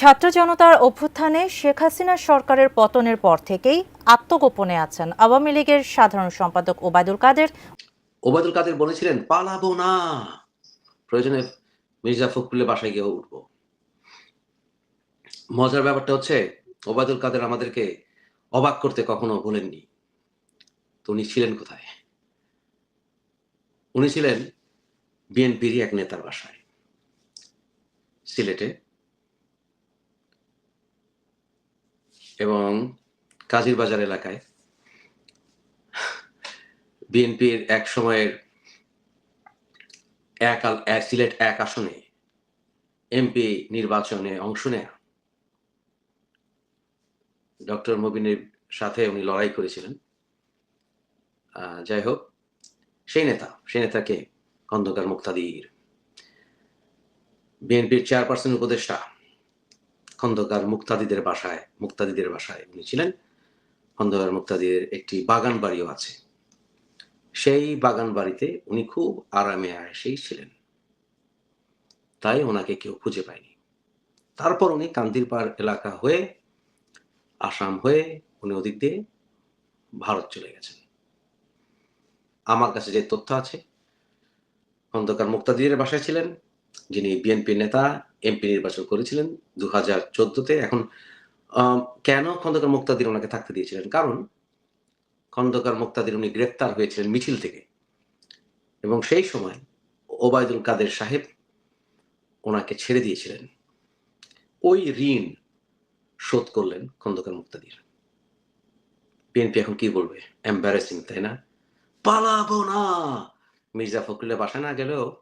ছাত্র জনতার অভ্যুত্থানে শেখ হাসিনা সরকারের পতনের পর থেকেই আত্মগোপনে আছেন আওয়ামী লীগের সাধারণ সম্পাদক ওবায়দুল কাদের। ওবায়দুল কাদের বলেছিলেন, পালাবো না। প্রয়োজনে মির্জা ফখরুলের বাসায় গিয়ে উঠবো। মজার ব্যাপারটা হচ্ছে, ওবায়দুল কাদের আমাদেরকে অবাক করতে কখনো বলেননি। তো উনি ছিলেন কোথায়? উনি ছিলেন বিএনপির এক নেতার বাসায়, সিলেটে। এবং কাজীর বাজার এলাকায় বিএনপির এক সময়ের এক সিলেট এক আসনে এমপি নির্বাচনে অংশ নেয়া। ডক্টর মবিনের সাথে উনি লড়াই করেছিলেন। যাই হোক, সেই নেতা, সেই নেতাকে খন্দকার মুক্তাদির। বিএনপির চেয়ারপারসন উপদেষ্টা খন্দকার মুক্তাদিদের বাসায় মুক্তাদিদের বাসায় উনি ছিলেন। খন্দকার মুক্তাদিদের একটি বাগান বাড়িও আছে। সেই বাগান বাড়িতে উনি খুব আরামে আয়েসেই ছিলেন। তাই ওনাকে কেউ খুঁজে পায়নি। তারপর উনি কান্দিরপাড় এলাকা হয়ে, আসাম হয়ে উনি ওদিক দিয়ে ভারত চলে গেছেন। আমার কাছে যে তথ্য আছে, খন্দকার মুক্তাদিরের বাসায় ছিলেন, যিনি বিএনপি নেতা এমপি নির্বাচন করেছিলেন দু হাজার চোদ্দতে। এখন কেন খন্দকার মুক্তাদির ওনাকে থাকতে দিয়েছিলেন? কারণ, খন্দকার মুক্তাদির উনি গ্রেপ্তার হয়েছিলেন মিছিল থেকে। এবং সেই সময় ওবায়দুল কাদের সাহেব ওনাকে ছেড়ে দিয়েছিলেন। ওই ঋণ শোধ করলেন খন্দকার মুক্তাদির। বিএনপি এখন কি বলবে? এম্বারেসিং তাই না? পালাবো না! মির্জা ফখরুলের বাসায় না গেলেও